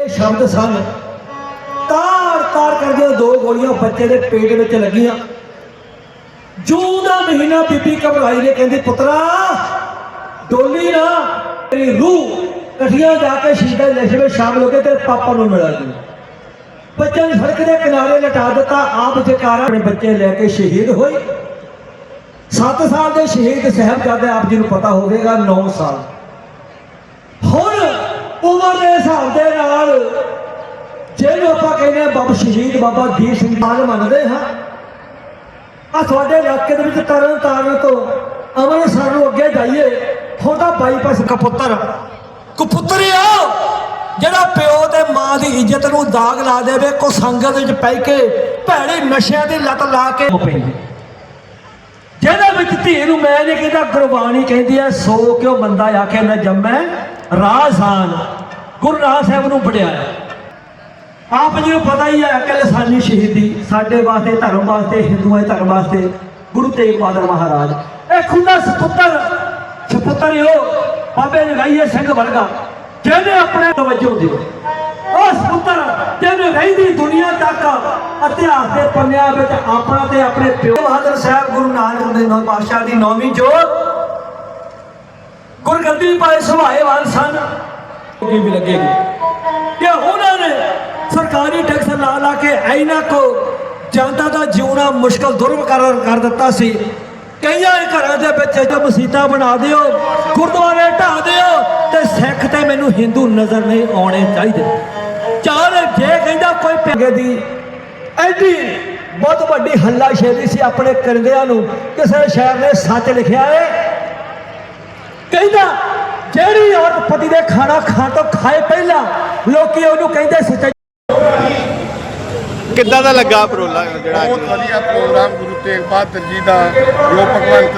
ਇਹ ਸ਼ਬਦ ਸਨ। ਤਾਰ ਤਾਰ ਕਰਦੇ ਦੋ ਗੋਲੀਆਂ ਬੱਚੇ ਦੇ ਪੇਟ ਵਿੱਚ ਲੱਗੀਆਂ। ਜੂਨ ਦਾ ਮਹੀਨਾ ਬੀਬੀ ਘਬਰਾਈ ਨੇ ਕਹਿੰਦੀ, ਪੁੱਤਰਾ, ਡੋਲੀ ਨਾ, ਤੇਰੀ ਰੂਹ ਕਠੀਆਂ ਜਾ ਕੇ ਸ਼ਹੀਦਾਂ ਨਸ਼ੇ ਲਸ਼ਕਰ ਵਿੱਚ ਸ਼ਾਮਲ ਹੋ ਕੇ ਤੇਰੇ ਪਾਪਾ ਨੂੰ ਮਿਲਾ ਦੇ। ਬੱਚੇ ਨੂੰ ਸੜਕ ਦੇ ਕਿਨਾਰੇ ਲਟਾ ਦਿੱਤਾ। ਆਪ ਜਕਾਰਾ ਆਪਣੇ ਬੱਚੇ ਲੈ ਕੇ ਸ਼ਹੀਦ ਹੋਏ 7 ਸਾਲ ਦੇ ਸ਼ਹੀਦ ਸਾਹਿਬਜ਼ਾਦੇ ਆਪ ਜੀ ਨੂੰ ਪਤਾ ਹੋਵੇਗਾ 9 ਸਾਲ। ਉਮਰ ਦੇ ਹਿਸਾਬ ਦੇ ਨਾਲ ਜਿਹਨੂੰ ਆਪਾਂ ਕਹਿੰਦੇ ਆ ਬਾਬਾ ਸ਼ਹੀਦ ਬਾਬਾ ਦੀਪ ਸਿੰਘ ਮਾਨ ਮੰਨਦੇ ਹਾਂ। ਆ ਤੁਹਾਡੇ ਇਲਾਕੇ ਦੇ ਵਿੱਚ ਤਰਨ ਤਾਰਨ ਤੋਂ ਅੰਮ੍ਰਿਤਸਰ ਨੂੰ ਅੱਗੇ ਜਾਈਏ ਤੁਹਾਡਾ ਬਾਈਪਾਸ ਕਪੁੱਤਰ ਕਪੁੱਤਰਿਆ ਜਿਹੜਾ ਪਿਓ ਤੇ ਮਾਂ ਦੀ ਇੱਜ਼ਤ ਨੂੰ ਦਾਗ ਲਾ ਦੇਵੇ ਕੋ ਸੰਗਤ ਵਿੱਚ ਪੈ ਕੇ ਭੈੜੇ ਨਸ਼ਿਆਂ ਦੀ ਲੱਤ ਲਾ ਕੇ ਪੈਂਦੀ ਜਿਹਦੇ ਵਿੱਚ ਧੀ ਨੂੰ ਮੈਂ ਨਹੀਂ ਕਹਿੰਦਾ ਗੁਰਬਾਣੀ ਕਹਿੰਦੀ ਐ ਸੋ ਕਿਉ ਬੰਦਾ ਆਖੇ ਨਾ ਜੰਮੈ ਰਾਜ਼ਾਨ ਗੁਰੂ ਰਾਜ ਸਾਹਿਬ ਨੂੰ ਪੜਿਆ ਆਪ ਜੀ ਨੂੰ ਪਤਾ ਹੀ ਹੈ ਕਿ ਲਸਾਨੀ ਸ਼ਹੀਦੀ, ਸਾਡੇ ਵਾਸਤੇ, ਧਰਮ ਵਾਸਤੇ, ਹਿੰਦੂਆਂ ਦੇ ਧਰਮ ਵਾਸਤੇ, ਗੁਰੂ ਤੇਗ ਬਹਾਦਰ ਮਹਾਰਾਜ। ਇਹ ਖੁਦਾ ਸਪੁੱਤਰ ਸਪੁੱਤਰ ਹੀ ਬਾਬੇ ਜਗਾਈਏ ਸਿੰਘ ਵਰਗਾ, ਜਿਹਨੇ ਆਪਣੇ ਤਵੱਜੋ ਦਿਓ ਉਹ ਸਪੁੱਤਰ, ਜਿਹਨੇ ਰਹਿੰਦੀ ਦੁਨੀਆ ਤੱਕ ਇਤਿਹਾਸ ਦੇ ਪੰਨਿਆਂ ਵਿੱਚ ਆਪਣਾ ਤੇ ਆਪਣੇ ਪਿਓ ਬਹਾਦਰ ਸਾਹਿਬ, ਗੁਰੂ ਨਾਨਕ ਦੇ ਪਾਤਸ਼ਾਹ ਦੀ ਨੌਵੀਂ ਜੋਤ ਗੁਰਗੱਦੀ ਪਾਏ ਸੁਭਾਏਵਾਨ ਸਨ। ਕੀ ਵੀ ਲੱਗੇਗੀ। ਕਿ ਉਹਨਾਂ ਨੇ ਸਰਕਾਰੀ ਟੈਕਸ ਲਾ ਲਾ ਕੇ ਐਨਾ ਕੋ ਜਨਤਾ ਦਾ ਜਿਉਣਾ ਮੁਸ਼ਕਲ ਦੁਰਵ ਕਰ ਦਿੱਤਾ ਸੀ। ਕਈਆਂ ਘਰਾਂ ਦੇ ਵਿੱਚ ਜੋ ਮਸਜਿਦਾਂ ਬਣਾ ਦਿਓ, ਗੁਰਦੁਆਰੇ ਢਾਹ ਦਿਓ ਤੇ ਸਿੱਖ ਤੇ ਮੈਨੂੰ ਹਿੰਦੂ ਨਜ਼ਰ ਨਹੀਂ ਆਉਣੇ ਚਾਹੀਦੇ। ਚਾਰ ਜੇ ਕਹਿੰਦਾ ਕੋਈ ਪੈਗੇ ਦੀ ਐਡੀ ਬਹੁਤ ਵੱਡੀ ਹੱਲਾ ਸ਼ੇਰੀ ਸੀ ਆਪਣੇ ਕਰਿੰਦਿਆਂ ਨੂੰ। ਕਿਸੇ ਸ਼ਾਇਰ ਨੇ ਸੱਚ ਲਿਖਿਆ ਏ ਕਹਿੰਦਾ ਜਿਹੜੀ ਔਰਤ ਪਤੀ ਦੇ ਖਾਣਾ ਖਾਣ ਤੋਂ ਖਾਏ ਪਹਿਲਾਂ ਲੋਕੀ ਉਹਨੂੰ ਕਹਿੰਦੇ ਸੱਚਾ ਕਿੱਦਾਂ ਦਾ ਲੱਗਾ ਪਰੋਲਾ ਜਿਹੜਾ ਬਹੁਤ ਵਧੀਆ ਪ੍ਰੋਗਰਾਮ ਗੁਰੂ ਤੇਗ ਬਹਾਦਰ ਜੀ ਦਾ ਜੋ ਭਗਵੰਤ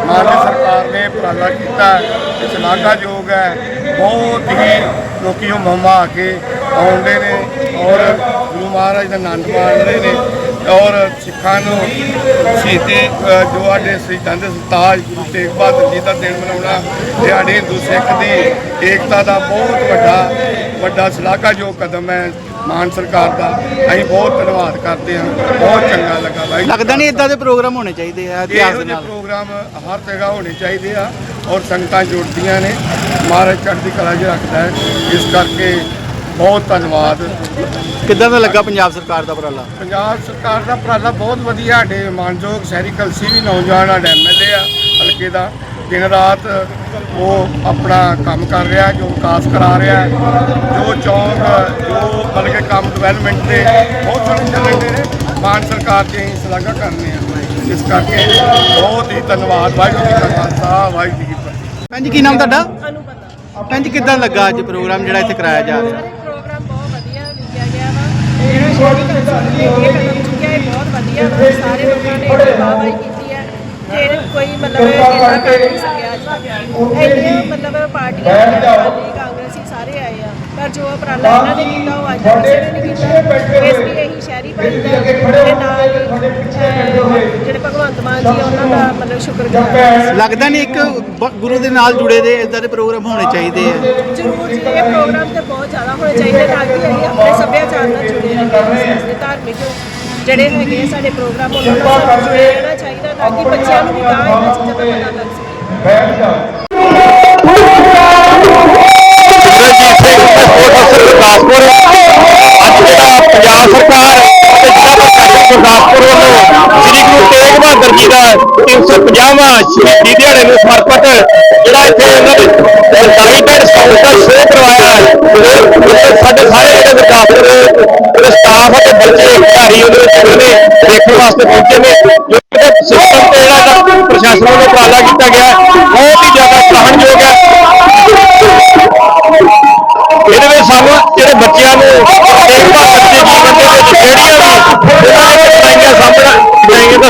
ਮਾਨ ਦੀ ਸਰਕਾਰ ਨੇ ਉਪਰਾਲਾ ਕੀਤਾ ਇਹ ਸ਼ਲਾਘਾਯੋਗ ਹੈ। ਬਹੁਤ ਹੀ ਲੋਕੀ ਉਹ ਮਮਾ ਆ ਕੇ ਆਉਂਦੇ ਨੇ ਔਰ ਗੁਰੂ ਮਹਾਰਾਜ ਦਾ ਆਨੰਦ ਮਾਣਦੇ ਨੇ। ਔਰ ਸਿੱਖਾਂ ਨੂੰ ਸ਼ਹੀਦੀ ਜੋ ਸਾਡੇ ਸ਼ਹੀਦਾਂ ਦੇ ਸਰਤਾਜ ਗੁਰੂ ਤੇਗ ਬਹਾਦਰ ਜੀ ਦਾ ਦਿਨ ਮਨਾਉਣਾ ਇਹ ਸਾਡੇ ਹਿੰਦੂ ਸਿੱਖ ਦੀ ਏਕਤਾ ਦਾ ਬਹੁਤ ਵੱਡਾ ਵੱਡਾ ਸ਼ਲਾਘਾਯੋਗ ਕਦਮ ਹੈ ਮਾਨ ਸਰਕਾਰ ਦਾ। ਅਸੀਂ ਬਹੁਤ ਧੰਨਵਾਦ ਕਰਦੇ ਹਾਂ। ਬਹੁਤ ਚੰਗਾ ਲੱਗਾ ਬਾਈ। ਲੱਗਦਾ ਨਹੀਂ ਇਦਾਂ ਦੇ ਪ੍ਰੋਗਰਾਮ ਹੋਣੇ ਚਾਹੀਦੇ ਆ ਇਤਿਹਾਸ ਦੇ ਨਾਲ। ਪ੍ਰੋਗਰਾਮ ਹਰ ਜਗ੍ਹਾ ਹੋਣੇ ਚਾਹੀਦੇ ਆ ਔਰ ਸੰਗਤਾਂ ਜੁੜਦੀਆਂ ਨੇ। ਮਹਾਰਾਜ ਚੜ੍ਹਦੀ ਕਲਾ 'ਚ ਰੱਖਦਾ ਹੈ। ਇਸ ਕਰਕੇ ਬਹੁਤ ਧੰਨਵਾਦ। ਕਿੱਦਾਂ ਦਾ ਲੱਗਾ ਪੰਜਾਬ ਸਰਕਾਰ ਦਾ ਉਪਰਾਲਾ? ਪੰਜਾਬ ਸਰਕਾਰ ਦਾ ਉਪਰਾਲਾ ਬਹੁਤ ਵਧੀਆ ਸਾਡੇ ਮਾਨਯੋਗ ਸ਼ਹਿਰੀ ਕਲਸੀ ਵੀ ਨੌਜਵਾਨ ਸਾਡਾ ਐਮਐਲਏ ਆ ਹਲਕੇ ਦਾ। ਦਿਨ ਰਾਤ ਉਹ ਆਪਣਾ ਕੰਮ ਕਰ ਰਿਹਾ ਜੋ ਵਿਕਾਸ ਕਰਾ ਰਿਹਾ ਜੋ ਚੌਂਕ ਜੋ ਮਤਲਬ ਕਿ ਕੰਮ ਡਿਵੈਲਪਮੈਂਟ ਦੇ ਬਹੁਤ ਸੋਹਣੇ ਚੱਲਦੇ ਨੇ। ਮਾਨ ਸਰਕਾਰ ਦੀ ਅਸੀਂ ਸ਼ਲਾਘਾ ਕਰਨੇ ਆ ਇਸ ਕਰਕੇ ਬਹੁਤ ਹੀ ਧੰਨਵਾਦ। ਵਾਹਿਗੁਰੂ ਜੀ ਕਾ ਖਾਲਸਾ ਵਾਹਿਗੁਰੂ ਜੀ ਕੀ ਫਤਿਹ। ਭੈਣ ਜੀ ਕੀ ਨਾਮ ਤੁਹਾਡਾ? ਅਨੁਪਤਾ ਭੈਣ ਜੀ ਕਿੱਦਾਂ ਲੱਗਾ ਅੱਜ ਪ੍ਰੋਗਰਾਮ ਜਿਹੜਾ ਇੱਥੇ ਕਰਾਇਆ ਜਾ ਰਿਹਾ ਸਾਰੇ ਪ੍ਰੋਗਰਾਮ ਬਹੁਤ ਵਧੀਆ ਲਿਖਿਆ ਗਿਆ ਵਾ ਜਿਹੜਾ ਨੇ ਇਹ ਚੁੱਕਿਆ ਇਹ ਬਹੁਤ ਵਧੀਆ ਵਾ ਸਾਰੇ ਲੋਕਾਂ ਨੇ ਕੀਤੀ ਹੈ ਕਿ ਕੋਈ ਮਤਲਬ ਇੰਨਾ ਕਰ ਨਹੀਂ ਸਕਿਆ ਅੱਜ ਤੱਕ ਇੰਨੇ ਮਤਲਬ ਪਾਰਟੀਆਂ ਅਕਾਲੀ ਕਾਂਗਰਸੀ ਸਾਰੇ ਆਏ ਆ ਪਰ ਜੋ ਉਪਰਾਲਾ ਇਹਨਾਂ ਨੇ ਕੀਤਾ ਉਹ ਅੱਜ ਕਿਸੇ ਨੇ ਨਹੀਂ ਕੀਤਾ ਇਸ ਲਈ ਇਹੀ ਸ਼ਹਿਰੀ ਭਾਈਦਾ ਦੇ ਨਾਲ ਜਿਹੜੇ ਭਗਵੰਤ ਮਾਨ ਜੀ ਆ, ਉਹਨਾਂ ਦਾ ਮਤਲਬ ਸ਼ੁਕਰਗੁਜ਼ਾਰ। ਲੱਗਦਾ ਨਹੀਂ ਇੱਕ ਗੁਰੂ ਦੇ ਨਾਲ ਜੁੜੇ ਦੇ ਇਦਾਂ ਦੇ ਪ੍ਰੋਗਰਾਮ ਹੋਣੇ ਚਾਹੀਦੇ ਆ। ਜ਼ਰੂਰ ਜੀ ਇਹ ਪ੍ਰੋਗਰਾਮ ਤੇ ਬਹੁਤ ਜ਼ਿਆਦਾ ਹੋਣੇ ਚਾਹੀਦੇ ਤਾਂ ਕਿ ਅਸੀਂ ਆਪਣੇ ਸੱਭਿਆਚਾਰ ਨਾਲ ਜੁੜੇ ਦੇ ਧਾਰਮਿਕ ਜਿਹੜੇ ਹੈਗੇ ਸਾਡੇ ਪ੍ਰੋਗਰਾਮ ਉਹਨਾਂ ਨਾਲ ਸਾਨੂੰ ਜੁੜੇ ਰਹਿਣਾ ਚਾਹੀਦਾ ਤਾਂ ਕਿ ਬੱਚਿਆਂ ਨੂੰ ਵੀ ਗਾਂ ਇਹਨਾਂ ਚੀਜ਼ਾਂ ਦਾ ਪਤਾ ਲੱਗ ਸਕੇ। ਰਣਜੀਤ ਗੁਰਦਾਸਪੁਰ। ਅੱਜ ਜਿਹੜਾ ਪੰਜਾਬ ਸਰਕਾਰ ਤੇ ਜ਼ਿਲ੍ਹਾ ਪ੍ਰਸ਼ਾਸਨ ਗੁਰਦਾਸਪੁਰ ਵੱਲੋਂ ਸ੍ਰੀ ਗੁਰੂ ਤੇਗ ਬਹਾਦਰ ਜੀ ਦਾ 350ਵਾਂ ਸ਼ਹੀਦੀ ਦਿਹਾੜੇ ਨੂੰ ਸਮਰਪਿਤ ਜਿਹੜਾ ਇੱਥੇ ਉਹਨਾਂ ਦੇ ਸਰਕਾਰੀ ਭੇਡ ਸਟਾਲ ਦਾ ਸ਼ੋਅ ਕਰਵਾਇਆ ਹੈ ਸਾਡੇ ਸਾਰੇ ਜਿਹੜੇ ਗੁਰਦਾਸਪੁਰ ਦੇ ਸਟਾਫ ਅਤੇ ਬੱਚੇ, ਖਿਡਾਰੀ ਉਹਦੇ ਵਿੱਚ ਜਿਹੜੇ ਨੇ, ਦੇਖਣ ਵਾਸਤੇ ਪਹੁੰਚੇ ਨੇ। ਸਿਸਟਮ ਤੇ ਜਿਹੜਾ ਪ੍ਰਸ਼ਾਸਨ ਵੱਲੋਂ ਉਪਰਾਲਾ ਕੀਤਾ ਗਿਆ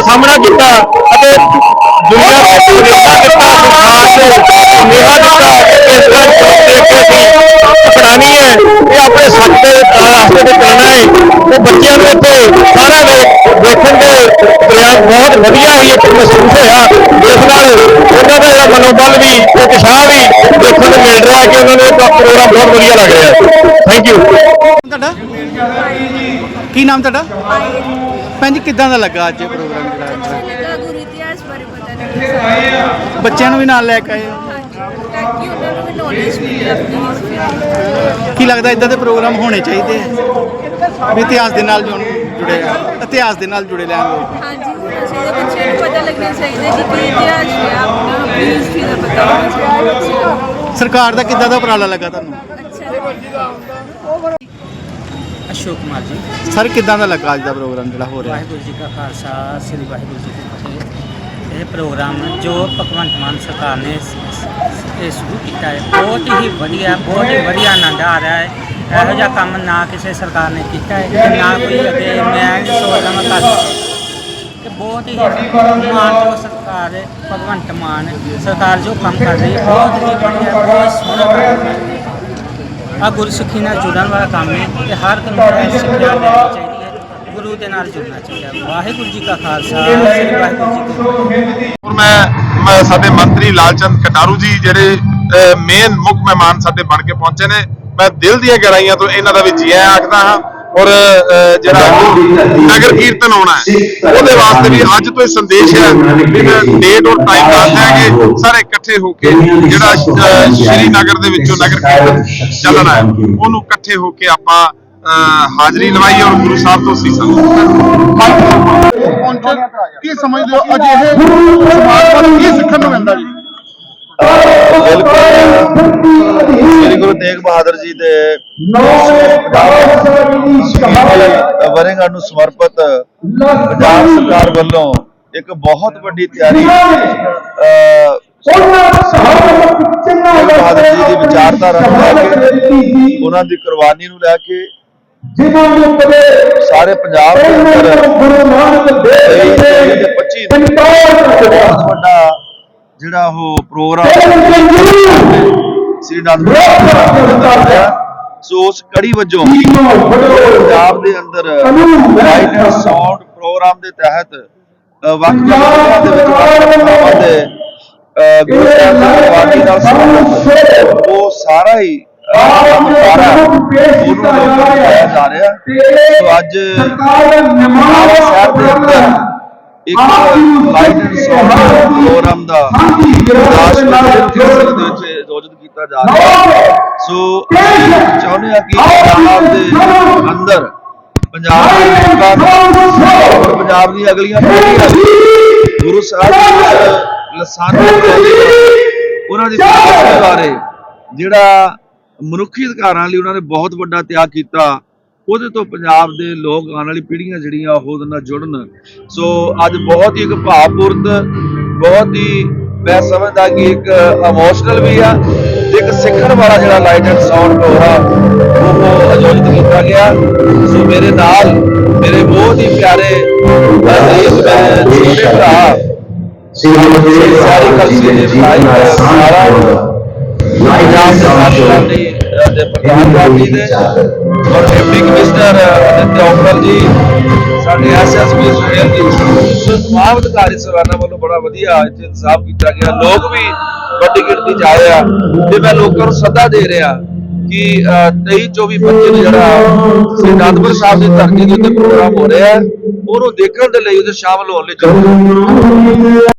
ਸਾਹਮਣਾ ਕੀਤਾ ਅਤੇ ਦੁਨੀਆ ਵਿੱਚ ਨਿਰਭਾ ਕੀਤਾ ਸੰਸਾਰ ਨਿਹਾ ਦਿੱਤਾ ਇਸ ਤਰ੍ਹਾਂ ਜੋ ਦੇਖ ਕੇ ਹੈ, ਇਹ ਆਪਣੇ ਸੱਚ ਦੇ ਰਾਸਤੇ ਤੇ ਚੱਲਣਾ ਹੈ। ਉਹ ਬੱਚਿਆਂ ਨੂੰ ਇੱਥੇ ਸਾਰਾ ਦੇਖਣ ਦੇ ਪ੍ਰਯਾਸ ਬਹੁਤ ਵਧੀਆ ਹੀ ਇੱਕ ਮਹਿਸੂਸ ਹੋਇਆ। ਜਿਸ ਨਾਲ ਉਹਨਾਂ ਦਾ ਜਿਹੜਾ ਮਨੋਬਲ ਵੀ ਤੇ ਉਤਸ਼ਾਹ ਵੀ ਦੇਖਣ ਨੂੰ ਮਿਲ ਰਿਹਾ ਕਿ ਉਹਨਾਂ ਨੂੰ ਇਹ ਪ੍ਰੋਗਰਾਮ ਬਹੁਤ ਵਧੀਆ ਲੱਗ ਰਿਹਾ ਥੈਂਕ ਯੂ ਤੁਹਾਡਾ? ਕੀ ਨਾਮ ਤੁਹਾਡਾ? ਭੈਣ ਜੀ, ਕਿੱਦਾਂ ਦਾ ਲੱਗਾ ਅੱਜ ਇਹ ਪ੍ਰੋਗਰਾਮ ਜਿਹੜਾ ਲੱਗਾ ਗੁਰੂ ਇਤਿਹਾਸ ਬਾਰੇ ਪਤਾ ਨਹੀਂ ਬੱਚਿਆਂ ਨੂੰ ਵੀ ਨਾਲ ਲੈ ਕੇ ਆਏ ਹੋ? ਕਿ ਉਹਨਾਂ ਨੂੰ ਵੀ ਨੌਲੇਜ ਮਿਲੇ ਆਪਣੀ ਹਿਸਟਰੀ ਕੀ ਲੱਗਦਾ ਇਦਾਂ ਦੇ ਪ੍ਰੋਗਰਾਮ ਹੋਣੇ ਚਾਹੀਦੇ ਆ? ਵੀ ਇਤਿਹਾਸ ਦੇ ਨਾਲ ਜੁੜ- ਜੁੜੇ ਇਤਿਹਾਸ ਦੇ ਨਾਲ ਜੁੜੇ ਰਹਿਣ ਲੋਕ। ਹਾਂਜੀ ਹੋਣਾ ਚਾਹੀਦਾ। ਬੱਚਿਆਂ ਨੂੰ ਪਤਾ ਲੱਗਣਾ ਚਾਹੀਦਾ ਕਿ ਕੀ ਇਤਿਹਾਸ ਹੈ ਆਪਣਾ ਆਪਣੀ ਹਿਸਟਰੀ ਦਾ ਪਤਾ ਹੋਣਾ ਚਾਹੀਦਾ ਬੱਚਿਆਂ ਨੂੰ ਸਰਕਾਰ ਦਾ ਕਿੱਦਾਂ ਦਾ ਉਪਰਾਲਾ ਲੱਗਾ ਤੁਹਾਨੂੰ? ਅੱਛਾ। ਅਸ਼ੋਕ ਕੁਮਾਰ ਜੀ। ਸਰ ਕਿੱਦਾਂ ਦਾ ਲੱਗਾ ਅੱਜ ਦਾ ਪ੍ਰੋਗਰਾਮ ਜਿਹੜਾ ਹੋ ਰਿਹਾ? ਵਾਹਿਗੁਰੂ ਜੀ ਕਾ ਖਾਲਸਾ ਸ੍ਰੀ ਵਾਹਿਗੁਰੂ ਜੀ ਕੀ ਫਤਿਹ। ਇਹ ਪ੍ਰੋਗਰਾਮ ਜੋ ਭਗਵੰਤ ਮਾਨ ਸਰਕਾਰ ਨੇ ਇਹ ਸ਼ੁਰੂ ਕੀਤਾ ਹੈ। ਬਹੁਤ ਹੀ ਵਧੀਆ, ਬਹੁਤ ਹੀ ਵਧੀਆ ਆਨੰਦ ਆ ਰਿਹਾ ਹੈ। ਇਹੋ ਜਿਹਾ ਕੰਮ ਨਾ ਕਿਸੇ ਸਰਕਾਰ ਨੇ ਕੀਤਾ ਹੈ ਤੇ ਨਾ ਕੋਈ ਅੱਗੇ ਮੈਂ ਸੋਚਦਾ ਮੈਂ ਕਰ ਤੇ ਬਹੁਤ ਹੀ ਮਾਨਯੋਗ ਸਰਕਾਰ ਹੈ, ਭਗਵੰਤ ਮਾਨ ਸਰਕਾਰ ਜੋ ਕੰਮ ਕਰ ਰਹੀ ਹੈ, ਬਹੁਤ ਹੀ ਵਧੀਆ, ਬਹੁਤ ਸੋਹਣਾ ਕੰਮ ਹੈ। ਆ ਗੁਰਸਿੱਖੀ ਨਾਲ ਜੁੜਨ ਵਾਲਾ ਕੰਮ ਹੈ ਤੇ ਹਰ ਇੱਕ ਸਿੱਖਿਆ ਲੈਣੀ ਚਾਹੀਦੀ ਹੈ ਗੁਰੂ ਦੇ ਨਾਲ ਜੁੜਨਾ ਚਾਹੀਦਾ। ਵਾਹਿਗੁਰੂ ਜੀ ਕਾ ਖਾਲਸਾ ਵਾਹਿਗੁਰੂ ਜੀ ਕੀ ਫਤਿਹ ਮੈਂ ਸਾਡੇ ਮੰਤਰੀ ਲਾਲਚੰਦ ਕਟਾਰੂ ਜੀ ਜਿਹੜੇ ਮੇਨ ਮੁੱਖ ਮਹਿਮਾਨ ਸਾਡੇ ਬਣ ਕੇ ਪਹੁੰਚੇ ਨੇ ਮੈਂ ਦਿਲ ਦੀਆਂ ਗਹਿਰਾਈਆਂ ਤੋਂ ਇਹਨਾਂ ਦਾ ਵੀ ਜੀ ਆਇਆਂ ਆਖਦਾ ਹਾਂ ਔਰ ਜਿਹੜਾ ਨਗਰ ਕੀਰਤਨ ਹੋਣਾ ਹੈ ਉਹਦੇ ਵਾਸਤੇ ਵੀ ਅੱਜ ਤੋਂ ਇਹ ਸੰਦੇਸ਼ ਹੈ ਡੇਟ ਔਰ ਟਾਈਮ ਦੱਸ ਦਿਆਂ ਕਿ ਸਾਰੇ ਇਕੱਠੇ ਹੋ ਕੇ ਜਿਹੜਾ ਸ਼੍ਰੀ ਨਗਰ ਦੇ ਵਿੱਚੋਂ ਨਗਰ ਕੀਰਤਨ ਚੱਲਣਾ ਹੈ ਉਹਨੂੰ ਇਕੱਠੇ ਹੋ ਕੇ ਆਪਾਂ ਹਾਜ਼ਰੀ ਲਵਾਈ ਔਰ ਗੁਰੂ ਸਾਹਿਬ ਤੋਂ ਸੀਸਾਂ ਕੀ ਸਮਝਦੇ ਹੋ ਅਜਿਹੇ ਸਮਾਜ ਵੱਲ ਕੀ ਸਿੱਖਣ ਨੂੰ ਮਿਲਦਾ ਜੀ। ਸ੍ਰੀ ਗੁਰੂ ਤੇਗ ਬਹਾਦਰ ਜੀ ਦੇ ਵਰੇਗੰਢ ਨੂੰ ਸਮਰਪਿਤ ਪੰਜਾਬ ਸਰਕਾਰ ਵੱਲੋਂ ਇੱਕ ਬਹੁਤ ਵੱਡੀ ਤਿਆਰੀ ਅਹ, ਤੇਗ ਬਹਾਦਰ ਜੀ ਦੀ ਵਿਚਾਰਧਾਰਾ ਨੂੰ ਲੈ ਕੇ ਉਹਨਾਂ ਦੀ ਕੁਰਬਾਨੀ ਨੂੰ ਲੈ ਕੇ ਸਾਰੇ ਪੰਜਾਬ ਦੇ ਅੰਦਰ 23 ਤੇ 25 ਨੂੰ ਬਹੁਤ ਵੱਡਾ ਜਿਹੜਾ ਉਹ ਪ੍ਰੋਗਰਾਮ ਸ੍ਰੀ ਦਾ ਹੋਇਆ। ਸੋ ਉਸ ਕੜੀ ਵਜੋਂ ਪੰਜਾਬ ਦੇ ਅੰਦਰ ਲਾਈਟ ਸਾਊਂਡ ਪ੍ਰੋਗਰਾਮ ਦੇ ਤਹਿਤ ਅ, ਵੱਖ ਵੱਖ ਜਗ੍ਹਾ ਦੇ ਵਿੱਚ ਵੱਖ ਵੱਖ ਥਾਵਾਂ ਤੇ ਅ, ਗੁਰੂ ਸਾਹਿਬ ਦੀ ਕੁਰਬਾਨੀ ਨਾਲ ਸੰਬੰਧਿਤ ਉਹ ਸਾਰਾ ਹੀ ਜਾ ਰਿਹਾ ਸੋ ਅੱਜ ਪੰਜਾਬ ਸ਼ਹਿਰ ਦੇ ਅੰਦਰ ਇੱਕ ਲਾਈਟ ਐਂਡ ਸਾਊਂਡ ਪ੍ਰੋਗਰਾਮ ਦਾ ਗੁਰਦਾਸਪੁਰ ਦੇ ਦੇ ਵਿੱਚ ਆਯੋਜਿਤ ਕੀਤਾ ਜਾ ਰਿਹਾ ਹੈ। ਸੋ ਅਸੀਂ ਚਾਹੁੰਦੇ ਹਾਂ ਕਿ ਪੰਜਾਬ ਦੇ ਅੰਦਰ ਪੰਜਾਬ ਦੇ ਲੋਕਾਂ ਨੂੰ ਔਰ ਪੰਜਾਬ ਦੀ ਅਗਲੀਆਂ ਪੀੜ੍ਹੀਆਂ ਗੁਰੂ ਸਾਹਿਬ ਲਸਾਨੀ ਉਹਨਾਂ ਦੀ ਬਾਰੇ ਜਿਹੜਾ ਮਨੁੱਖੀ ਅਧਿਕਾਰਾਂ ਲਈ ਉਹਨਾਂ ਨੇ ਬਹੁਤ ਵੱਡਾ ਤਿਆਗ ਕੀਤਾ। ਉਹਦੇ ਤੋਂ ਪੰਜਾਬ ਦੇ ਲੋਕ ਆਉਣ ਵਾਲੀ ਪੀੜ੍ਹੀਆਂ ਜਿਹੜੀਆਂ ਉਹ ਉਹਦੇ ਨਾਲ ਜੁੜਨ। ਸੋ ਅੱਜ ਬਹੁਤ ਹੀ ਇੱਕ ਭਾਵਪੂਰਤ ਬਹੁਤ ਹੀ ਮੈਂ ਸਮਝਦਾ ਕਿ ਇੱਕ ਇਮੋਸ਼ਨਲ ਵੀ ਆ ਇੱਕ ਸਿੱਖਣ ਵਾਲਾ ਜਿਹੜਾ ਲਾਈਟ ਐਂਡ ਸਾਊਂਡ ਪ੍ਰੋਗਰਾਮ ਉਹ ਆਯੋਜਿਤ ਕੀਤਾ ਗਿਆ। ਸੋ ਮੇਰੇ ਨਾਲ ਮੇਰੇ ਬਹੁਤ ਹੀ ਪਿਆਰੇ ਛੋਟੇ ਭਰਾ ਸ੍ਰੀ ਕਲਸੀ ਦੇ ਵਿਧਾਇਕ ਸਾਰਾ ਪੰਜਾਬ ਦੇ ਸਾਥੀਆਂ ਦੀ ਪ੍ਰਧਾਨ ਮੰਤਰੀ ਦੇ ਔਰ ਡਿਪਟੀ ਕਮਿਸ਼ਨਰ ਅਦਿੱਤਿਆ ਉਪਲ ਜੀ ਸਾਡੇ ਐਸਐਸਪੀ ਸੁਹੇਲ ਜੀ ਸੋ ਅਧਿਕਾਰੀ ਸਵਾਨਾ ਵੱਲੋਂ ਬੜਾ ਵਧੀਆ ਇੱਥੇ ਇੰਤਜ਼ਾਮ ਕੀਤਾ ਗਿਆ। ਲੋਕ ਵੀ ਵੱਡੀ ਗਿਣਤੀ 'ਚ ਆਏ ਆ। ਤੇ ਮੈਂ ਲੋਕਾਂ ਨੂੰ ਸੱਦਾ ਦੇ ਰਿਹਾ ਕਿ ਅ, 23 24 25 ਨੂੰ ਜਿਹੜਾ ਸ੍ਰੀ ਅਨੰਦਪੁਰ ਸਾਹਿਬ ਦੀ ਧਰਤੀ ਦੇ ਉੱਤੇ ਪ੍ਰੋਗਰਾਮ ਹੋ ਰਿਹਾ ਹੈ ਉਹਨੂੰ ਦੇਖਣ ਦੇ ਲਈ ਉਹਦੇ ਸ਼ਾਮਲ ਹੋਣ ਲਈ ਜ਼ਰੂਰ।